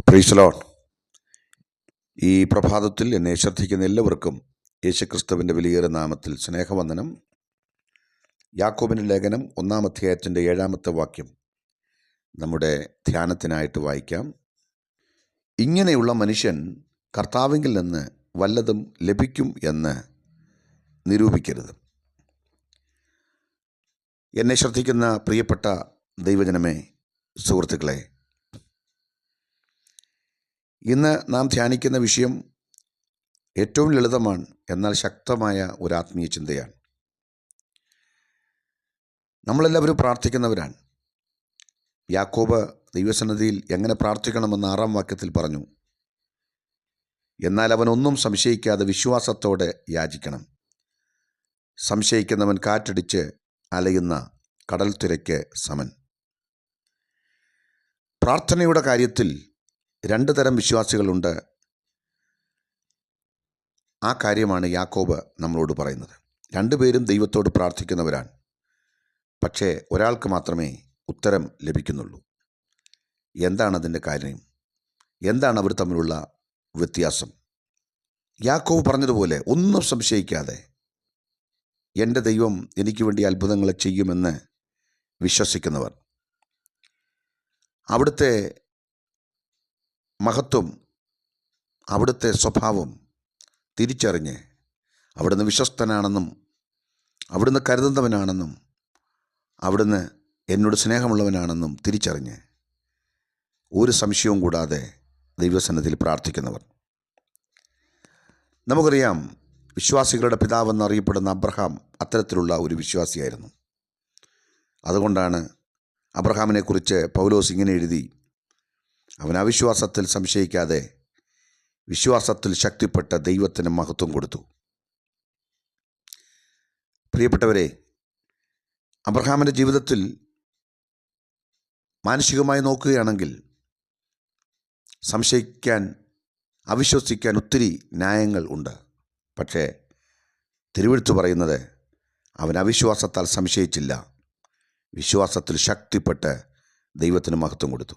പ്രീസലോൺ ഈ പ്രഭാതത്തിൽ എന്നെ ശ്രദ്ധിക്കുന്ന എല്ലാവർക്കും യേശുക്രിസ്തുവിന്റെ വിലയേറെ നാമത്തിൽ സ്നേഹവന്ദനം. യാക്കോബിന്റെ ലേഖനം ഒന്നാം അധ്യായത്തിന്റെ ഏഴാമത്തെ വാക്യം നമ്മുടെ ധ്യാനത്തിനായിട്ട് വായിക്കാം. ഇങ്ങനെയുള്ള മനുഷ്യൻ കർത്താവിങ്കിൽ നിന്ന് വല്ലതും ലഭിക്കും എന്ന് നിരൂപിക്കരുത്. എന്നെ ശ്രദ്ധിക്കുന്ന പ്രിയപ്പെട്ട ദൈവജനമേ സുഹൃത്തുക്കളെ ഇന്ന് നാം ധ്യാനിക്കുന്ന വിഷയം ഏറ്റവും ലളിതമാണ് എന്നാൽ ശക്തമായ ഒരു ആത്മീയ ചിന്തയാണ്. നമ്മളെല്ലാവരും പ്രാർത്ഥിക്കുന്നവരാണ്. യാക്കോബ് ദൈവസന്നിധിയിൽ എങ്ങനെ പ്രാർത്ഥിക്കണമെന്ന് ആറാം വാക്യത്തിൽ പറഞ്ഞു. എന്നാൽ അവൻ ഒന്നും സംശയിക്കാതെ വിശ്വാസത്തോടെ യാചിക്കണം. സംശയിക്കുന്നവൻ കാറ്റടിച്ച് അലയുന്ന കടൽ തിരയ്ക്ക് സമൻ. പ്രാർത്ഥനയുടെ കാര്യത്തിൽ രണ്ട് തരം വിശ്വാസികളുണ്ട്. ആ കാര്യമാണ് യാക്കോബ് നമ്മളോട് പറയുന്നത്. രണ്ടുപേരും ദൈവത്തോട് പ്രാർത്ഥിക്കുന്നവരാണ്. പക്ഷേ ഒരാൾക്ക് മാത്രമേ ഉത്തരം ലഭിക്കുന്നുള്ളൂ. എന്താണ് അതിന്റെ കാര്യം? എന്താണ് അവർ തമ്മിലുള്ള വ്യത്യാസം? യാക്കോവ് പറഞ്ഞതുപോലെ ഒന്നും സംശയിക്കാതെ എന്റെ ദൈവം എനിക്ക് വേണ്ടി അത്ഭുതങ്ങളെ ചെയ്യുമെന്ന് വിശ്വസിക്കുന്നവർ. അവിടുത്തെ മഹത്വം അവിടുത്തെ സ്വഭാവം തിരിച്ചറിഞ്ഞ് അവിടുന്ന് വിശ്വസ്തനാണെന്നും അവിടുന്ന് കരുതുന്നവനാണെന്നും അവിടുന്ന് എന്നോട് സ്നേഹമുള്ളവനാണെന്നും തിരിച്ചറിഞ്ഞ് ഒരു സംശയവും കൂടാതെ ദൈവസന്നതിൽ പ്രാർത്ഥിക്കുന്നവർ. നമുക്കറിയാം വിശ്വാസികളുടെ പിതാവെന്നറിയപ്പെടുന്ന അബ്രഹാം അത്തരത്തിലുള്ള ഒരു വിശ്വാസിയായിരുന്നു. അതുകൊണ്ടാണ് അബ്രഹാമിനെക്കുറിച്ച് പൗലോസ് ഇങ്ങനെ എഴുതി അവൻ അവിശ്വാസത്തിൽ സംശയിക്കാതെ വിശ്വാസത്തിൽ ശക്തിപ്പെട്ട ദൈവത്തിന് മഹത്വം കൊടുത്തു. പ്രിയപ്പെട്ടവരെ അബ്രഹാമിന്റെ ജീവിതത്തിൽ മാനസികമായി നോക്കുകയാണെങ്കിൽ സംശയിക്കാൻ അവിശ്വസിക്കാൻ ഒത്തിരി ന്യായങ്ങൾ ഉണ്ട്. പക്ഷേ തിരുവെഴുത്ത് പറയുന്നത് അവൻ അവിശ്വാസത്താൽ സംശയിച്ചില്ല. വിശ്വാസത്തിൽ ശക്തിപ്പെട്ട് ദൈവത്തിന് മഹത്വം കൊടുത്തു.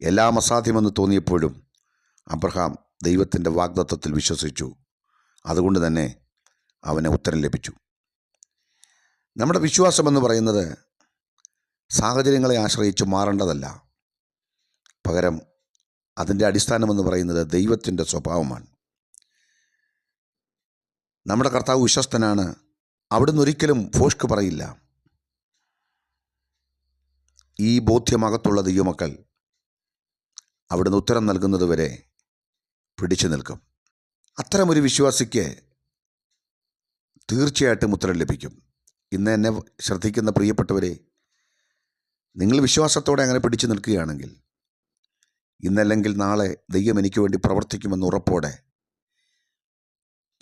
എല്ലാം അസാധ്യമെന്ന് തോന്നിയപ്പോഴും അബ്രഹാം ദൈവത്തിന്റെ വാഗ്ദത്വത്തിൽ വിശ്വസിച്ചു. അതുകൊണ്ട് തന്നെ അവന് ഉത്തരം ലഭിച്ചു. നമ്മുടെ വിശ്വാസമെന്ന് പറയുന്നത് സാഹചര്യങ്ങളെ ആശ്രയിച്ച് മാറേണ്ടതല്ല. പകരം അതിന്റെ അടിസ്ഥാനമെന്ന് പറയുന്നത് ദൈവത്തിന്റെ സ്വഭാവമാണ്. നമ്മുടെ കർത്താവ് വിശ്വസ്തനാണ്. അവിടുന്ന് ഒരിക്കലും ഫോഷ്ക്ക് പറയില്ല. ഈ ബോധ്യമകത്തുള്ള ദൈവമക്കൾ അവിടുന്ന് ഉത്തരം നൽകുന്നത് വരെ പിടിച്ചു നിൽക്കും. അത്തരമൊരു വിശ്വാസിക്ക് തീർച്ചയായിട്ടും ഉത്തരം ലഭിക്കും. ഇന്ന് എന്നെ ശ്രദ്ധിക്കുന്ന പ്രിയപ്പെട്ടവരെ നിങ്ങൾ വിശ്വാസത്തോടെ അങ്ങനെ പിടിച്ചു നിൽക്കുകയാണെങ്കിൽ ഇന്നല്ലെങ്കിൽ നാളെ ദൈവം എനിക്ക് വേണ്ടി പ്രവർത്തിക്കുമെന്ന് ഉറപ്പോടെ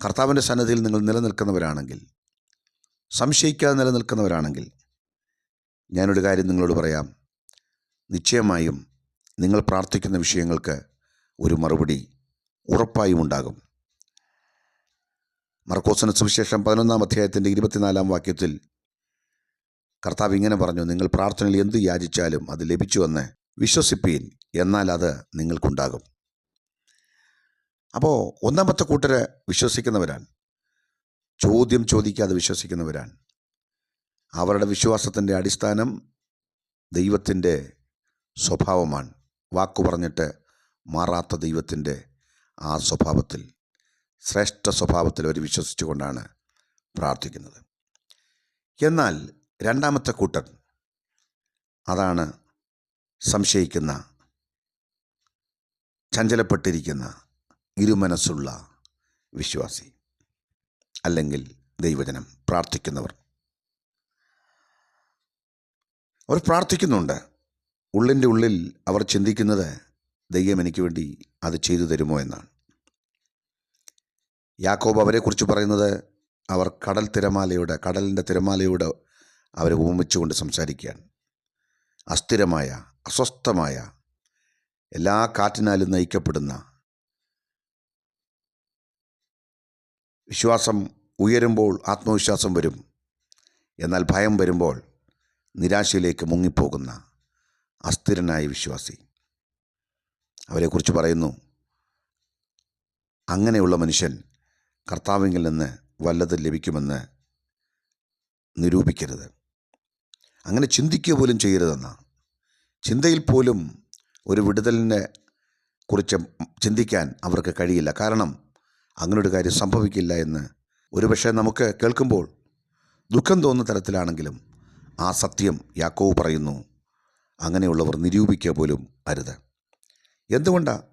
കർത്താവിന്റെ സന്നദ്ധിയിൽ നിങ്ങൾ നിലനിൽക്കുന്നവരാണെങ്കിൽ സംശയിക്കാതെ നിലനിൽക്കുന്നവരാണെങ്കിൽ ഞാനൊരു കാര്യം നിങ്ങളോട് പറയാം. നിശ്ചയമായും നിങ്ങൾ പ്രാർത്ഥിക്കുന്ന വിഷയങ്ങൾക്ക് ഒരു മറുപടി ഉറപ്പായും ഉണ്ടാകും. മർക്കോസിന് സുവിശേഷം പതിനൊന്നാം അധ്യായത്തിന്റെ ഇരുപത്തിനാലാം വാക്യത്തിൽ കർത്താവ് ഇങ്ങനെ പറഞ്ഞു നിങ്ങൾ പ്രാർത്ഥനയിൽ എന്ത് യാചിച്ചാലും അത് ലഭിച്ചുവെന്ന് വിശ്വസിപ്പീൻ എന്നാൽ അത് നിങ്ങൾക്കുണ്ടാകും. അപ്പോൾ ഒന്നാമത്തെ കൂട്ടര് വിശ്വസിക്കുന്നവരാണ്. ചോദ്യം ചോദിക്കാതെ വിശ്വസിക്കുന്നവരാണ്. അവരുടെ വിശ്വാസത്തിന്റെ അടിസ്ഥാനം ദൈവത്തിന്റെ സ്വഭാവമാണ്. വാക്കു പറഞ്ഞിട്ട് മാറാത്ത ദൈവത്തിന്റെ ആ സ്വഭാവത്തിൽ ശ്രേഷ്ഠ സ്വഭാവത്തിൽ അവർ വിശ്വസിച്ചുകൊണ്ടാണ് പ്രാർത്ഥിക്കുന്നത്. എന്നാൽ രണ്ടാമത്തെ കൂട്ടർ അതാണ് സംശയിക്കുന്ന ചഞ്ചലപ്പെട്ടിരിക്കുന്ന ഇരുമനസ്സുള്ള വിശ്വാസി അല്ലെങ്കിൽ ദൈവജനം പ്രാർത്ഥിക്കുന്നവർ. അവർ പ്രാർത്ഥിക്കുന്നുണ്ട്. ഉള്ളിന്റെ ഉള്ളിൽ അവർ ചിന്തിക്കുന്നത് ദൈവം എനിക്ക് വേണ്ടി അത് ചെയ്തു തരുമോ എന്നാണ്. യാക്കോബ് അവരെക്കുറിച്ച് പറയുന്നത് അവർ കടൽ തിരമാലയുടെ കടലിന്റെ തിരമാലയോട് അവരെ ഉപമിച്ചുകൊണ്ട് സംസാരിക്കുകയാണ്. അസ്ഥിരമായ അസ്വസ്ഥമായ എല്ലാ കാറ്റിനാലും നയിക്കപ്പെടുന്ന വിശ്വാസം ഉയരുമ്പോൾ ആത്മവിശ്വാസം വരും. എന്നാൽ ഭയം വരുമ്പോൾ നിരാശയിലേക്ക് മുങ്ങിപ്പോകുന്ന അസ്ഥിരനായ വിശ്വാസി. അവരെക്കുറിച്ച് പറയുന്നു അങ്ങനെയുള്ള മനുഷ്യൻ കർത്താവിങ്കിൽ നിന്ന് വല്ലത് ലഭിക്കുമെന്ന് നിരൂപിക്കരുത്. അങ്ങനെ ചിന്തിക്കുക പോലും ചെയ്യരുതെന്ന. ചിന്തയിൽ പോലും ഒരു വിടുതലിനെ കുറിച്ച് ചിന്തിക്കാൻ അവർക്ക് കഴിയില്ല. കാരണം അങ്ങനൊരു കാര്യം സംഭവിക്കില്ല എന്ന് ഒരുപക്ഷെ നമുക്ക് കേൾക്കുമ്പോൾ ദുഃഖം തോന്നുന്ന തരത്തിലാണെങ്കിലും ആ സത്യം യാക്കോവ് പറയുന്നു. അങ്ങനെയുള്ളവർ നിരൂപിക്കുക പോലും അരുത്. എന്തുകൊണ്ടാണ്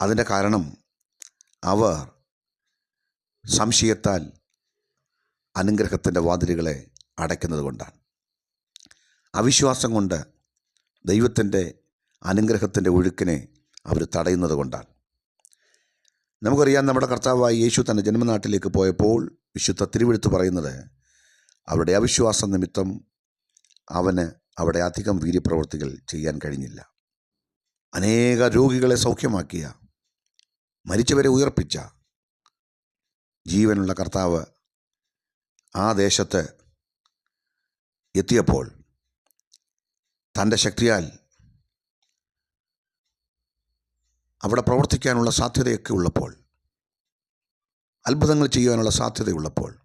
അതിന്റെ കാരണം അവർ സംശയത്താൽ അനുഗ്രഹത്തിന്റെ വാതിലുകളെ അടയ്ക്കുന്നത് കൊണ്ടാണ്. അവിശ്വാസം കൊണ്ട് ദൈവത്തിന്റെ അനുഗ്രഹത്തിന്റെ ഒഴുക്കിനെ അവർ തടയുന്നത് കൊണ്ടാണ്. നമുക്കറിയാം നമ്മുടെ കർത്താവായി യേശു തന്റെ ജന്മനാട്ടിലേക്ക് പോയപ്പോൾ വിശുദ്ധ തിരുവെഴുത്ത് പറയുന്നത് അവരുടെ അവിശ്വാസം നിമിത്തം അവന് അവിടെ അധികം വീര്യപ്രവൃത്തികൾ ചെയ്യാൻ കഴിഞ്ഞില്ല. അനേക രോഗികളെ സൗഖ്യമാക്കിയ മരിച്ചവരെ ഉയർപ്പിച്ച ജീവനുള്ള കർത്താവ് ആ ദേശത്ത് എത്തിയപ്പോൾ തന്റെ ശക്തിയാൽ അവിടെ പ്രവർത്തിക്കാനുള്ള സാധ്യതയൊക്കെ ഉള്ളപ്പോൾ അത്ഭുതങ്ങൾ ചെയ്യാനുള്ള സാധ്യതയുള്ളപ്പോൾ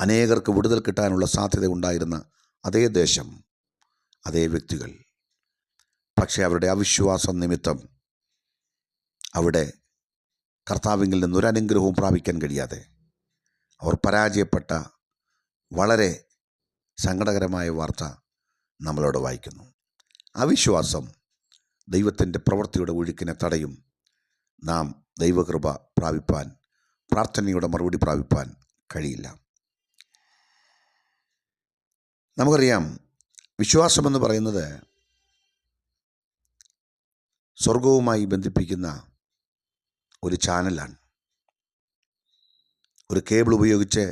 അനേകർക്ക് വിടുതൽ കിട്ടാനുള്ള സാധ്യത ഉണ്ടായിരുന്ന അതേ ദേശം അതേ വ്യക്തികൾ. പക്ഷേ അവരുടെ അവിശ്വാസം നിമിത്തം അവിടെ കർത്താവിങ്കിൽ നിന്ന് ഒരു അനുഗ്രഹവും പ്രാപിക്കാൻ കഴിയാതെ അവർ പരാജയപ്പെട്ട വളരെ സങ്കടകരമായ വാർത്ത നമ്മളോട് വായിക്കുന്നു. അവിശ്വാസം ദൈവത്തിന്റെ പ്രവൃത്തിയുടെ ഒഴുക്കിനെ തടയും നാം ദൈവകൃപ പ്രാപിപ്പാൻ പ്രാർത്ഥനയുടെ മറുപടി പ്രാപിപ്പാൻ കഴിയില്ല. നമുക്കറിയാം വിശ്വാസമെന്ന് പറയുന്നത് സ്വർഗവുമായി ബന്ധിപ്പിക്കുന്ന ഒരു ചാനലാണ്. ഒരു കേബിൾ ഉപയോഗിച്ച്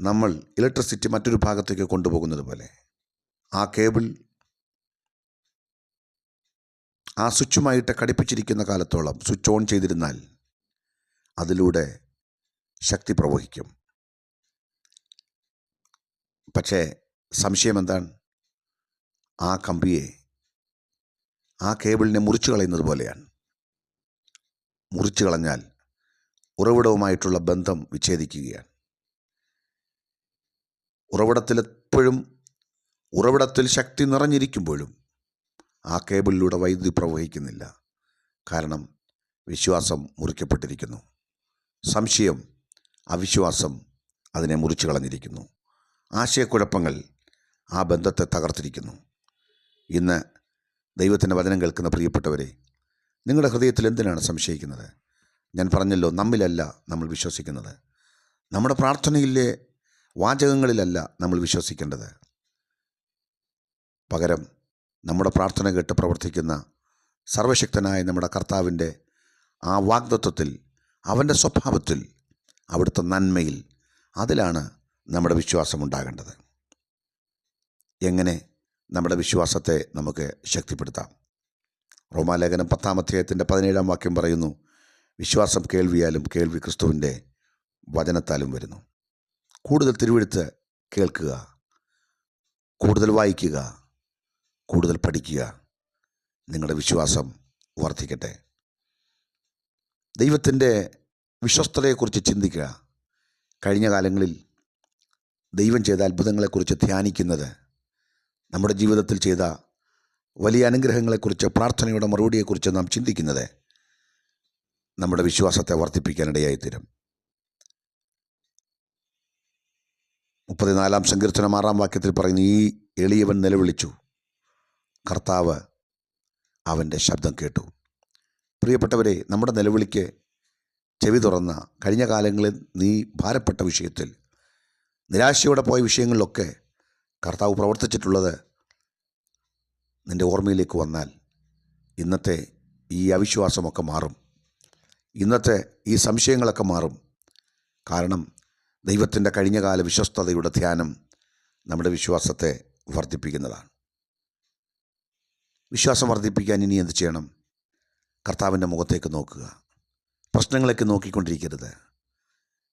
നമ്മൾ ഇലക്ട്രിസിറ്റി മറ്റൊരു ഭാഗത്തേക്ക് കൊണ്ടുപോകുന്നത് പോലെ ആ കേബിൾ ആ സ്വിച്ചുമായിട്ട് ഘടിപ്പിച്ചിരിക്കുന്ന കാലത്തോളം സ്വിച്ച് ഓൺ ചെയ്തിരുന്നാൽ അതിലൂടെ ശക്തി പ്രവഹിക്കും. പക്ഷേ സംശയം എന്താണ് ആ കമ്പിയെ ആ കേബിളിനെ മുറിച്ചു കളയുന്നത് പോലെയാണ്. മുറിച്ചു കളഞ്ഞാൽ ഉറവിടവുമായിട്ടുള്ള ബന്ധം വിച്ഛേദിക്കുകയാണ്. ഉറവിടത്തിലെപ്പോഴും ഉറവിടത്തിൽ ശക്തി നിറഞ്ഞിരിക്കുമ്പോഴും ആ കേബിളിലൂടെ വൈദ്യുതി പ്രവഹിക്കുന്നില്ല. കാരണം വിശ്വാസം മുറിക്കപ്പെട്ടിരിക്കുന്നു. സംശയം അവിശ്വാസം അതിനെ മുറിച്ചു കളഞ്ഞിരിക്കുന്നു. ആശയക്കുഴപ്പങ്ങൾ ആ ബന്ധത്തെ തകർത്തിരിക്കുന്നു. ഇന്ന് ദൈവത്തിന്റെ വചനം കേൾക്കുന്ന പ്രിയപ്പെട്ടവരെ നിങ്ങളുടെ ഹൃദയത്തിൽ എന്തിനാണ് സംശയിക്കുന്നത്? ഞാൻ പറഞ്ഞല്ലോ നമ്മിലല്ല നമ്മൾ വിശ്വസിക്കുന്നത്. നമ്മുടെ പ്രാർത്ഥനയിലെ വാചകങ്ങളിലല്ല നമ്മൾ വിശ്വസിക്കേണ്ടത്. പകരം നമ്മുടെ പ്രാർത്ഥന കേട്ട് പ്രവർത്തിക്കുന്ന സർവശക്തനായ നമ്മുടെ കർത്താവിന്റെ ആ വാഗ്ദത്വത്തിൽ അവന്റെ സ്വഭാവത്തിൽ അവിടുത്തെ നന്മയിൽ അതിലാണ് നമ്മുടെ വിശ്വാസമുണ്ടാകേണ്ടത് എങ്ങനെ നമ്മുടെ വിശ്വാസത്തെ നമുക്ക് ശക്തിപ്പെടുത്താം. റോമാലേഖനം പത്താം അധ്യായത്തിന്റെ പതിനേഴാം വാക്യം പറയുന്നു വിശ്വാസം കേൾവിയാലും കേൾവി ക്രിസ്തുവിന്റെ വചനത്താലും വരുന്നു. കൂടുതൽ തിരുവെടുത്ത് കേൾക്കുക കൂടുതൽ വായിക്കുക കൂടുതൽ പഠിക്കുക നിങ്ങളുടെ വിശ്വാസം വർദ്ധിക്കട്ടെ. ദൈവത്തിന്റെ വിശ്വസ്തതയെക്കുറിച്ച് ചിന്തിക്കുക. കഴിഞ്ഞ കാലങ്ങളിൽ ദൈവം ചെയ്ത അത്ഭുതങ്ങളെക്കുറിച്ച് ധ്യാനിക്കുന്നത് നമ്മുടെ ജീവിതത്തിൽ ചെയ്ത വലിയ അനുഗ്രഹങ്ങളെക്കുറിച്ച് പ്രാർത്ഥനയുടെ മറുപടിയെക്കുറിച്ച് നാം ചിന്തിക്കുന്നത് നമ്മുടെ വിശ്വാസത്തെ വർദ്ധിപ്പിക്കാനിടയായിത്തീരും. മുപ്പത്തിനാലാം സങ്കീർത്തനം ആറാം വാക്യത്തിൽ പറയുന്നു ഈ എളിയവൻ നിലവിളിച്ചു. കർത്താവ് അവന്റെ ശബ്ദം കേട്ടു. പ്രിയപ്പെട്ടവരെ നമ്മുടെ നിലവിളിക്ക് ചെവി തുറന്ന കഴിഞ്ഞ കാലങ്ങളിൽ നീ ഭാരപ്പെട്ട വിഷയത്തിൽ നിരാശയോടെ പോയ വിഷയങ്ങളിലൊക്കെ കർത്താവ് പ്രവർത്തിച്ചിട്ടുള്ളത് നിന്റെ ഓർമ്മയിലേക്ക് വന്നാൽ ഇന്നത്തെ ഈ അവിശ്വാസമൊക്കെ മാറും. ഇന്നത്തെ ഈ സംശയങ്ങളൊക്കെ മാറും. കാരണം ദൈവത്തിന്റെ കഴിഞ്ഞകാല വിശ്വസ്തതയുടെ ധ്യാനം നമ്മുടെ വിശ്വാസത്തെ വർദ്ധിപ്പിക്കുന്നതാണ്. വിശ്വാസം വർദ്ധിപ്പിക്കാൻ ഇനി എന്ത് ചെയ്യണം? കർത്താവിന്റെ മുഖത്തേക്ക് നോക്കുക. പ്രശ്നങ്ങളേക്ക് നോക്കിക്കൊണ്ടിരിക്കരുത്.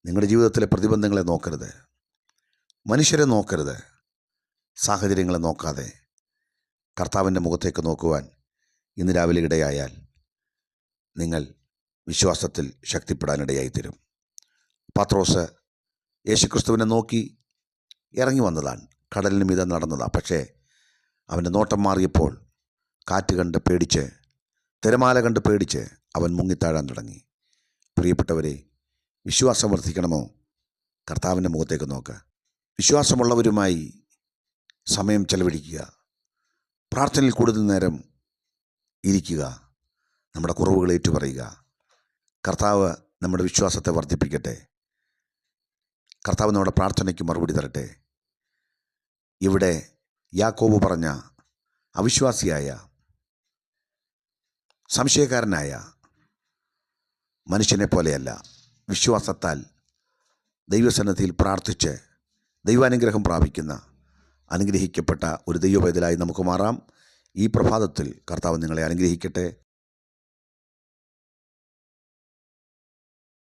നിങ്ങളുടെ ജീവിതത്തിലെ പ്രതിബന്ധങ്ങളെ നോക്കരുത്. മനുഷ്യരെ നോക്കരുത്. സാഹചര്യങ്ങളെ നോക്കാതെ കർത്താവിന്റെ മുഖത്തേക്ക് നോക്കുവാൻ ഇന്ന് രാവിലെ ഇടയായാൽ നിങ്ങൾ വിശ്വാസത്തിൽ ശക്തിപ്പെടാനിടയായിത്തരും. പത്രോസ് യേശുക്രിസ്തുവിനെ നോക്കി ഇറങ്ങി വന്നതാണ്. കടലിന് മീതെ നടന്നതാണ് പക്ഷേ അവന്റെ നോട്ടം മാറിയപ്പോൾ കാറ്റ് കണ്ട് പേടിച്ച് തിരമാല കണ്ട് പേടിച്ച് അവൻ മുങ്ങിത്താഴാൻ തുടങ്ങി. പ്രിയപ്പെട്ടവരെ വിശ്വാസം വർദ്ധിക്കണമോ? കർത്താവിന്റെ മുഖത്തേക്ക് നോക്കുക വിശ്വാസമുള്ളവരുമായി സമയം ചെലവഴിക്കുക. പ്രാർത്ഥനയിൽ കൂടുതൽ നേരം ഇരിക്കുക. നമ്മുടെ കുറവുകൾ ഏറ്റുപറയുക. കർത്താവ് നമ്മുടെ വിശ്വാസത്തെ വർദ്ധിപ്പിക്കട്ടെ. കർത്താവ് നമ്മുടെ പ്രാർത്ഥനയ്ക്ക് മറുപടി തരട്ടെ. ഇവിടെ യാക്കോബ് പറഞ്ഞ അവിശ്വാസിയായ സംശയക്കാരനായ മനുഷ്യനെ പോലെയല്ല. വിശ്വാസത്താൽ ദൈവസന്നദ്ധിയിൽ പ്രാർത്ഥിച്ച് ദൈവാനുഗ്രഹം പ്രാപിക്കുന്ന അനുഗ്രഹിക്കപ്പെട്ട ഒരു ദൈവപൈതലായി നമുക്ക് മാറാം. ഈ പ്രഭാതത്തിൽ കർത്താവ് നിങ്ങളെ അനുഗ്രഹിക്കട്ടെ.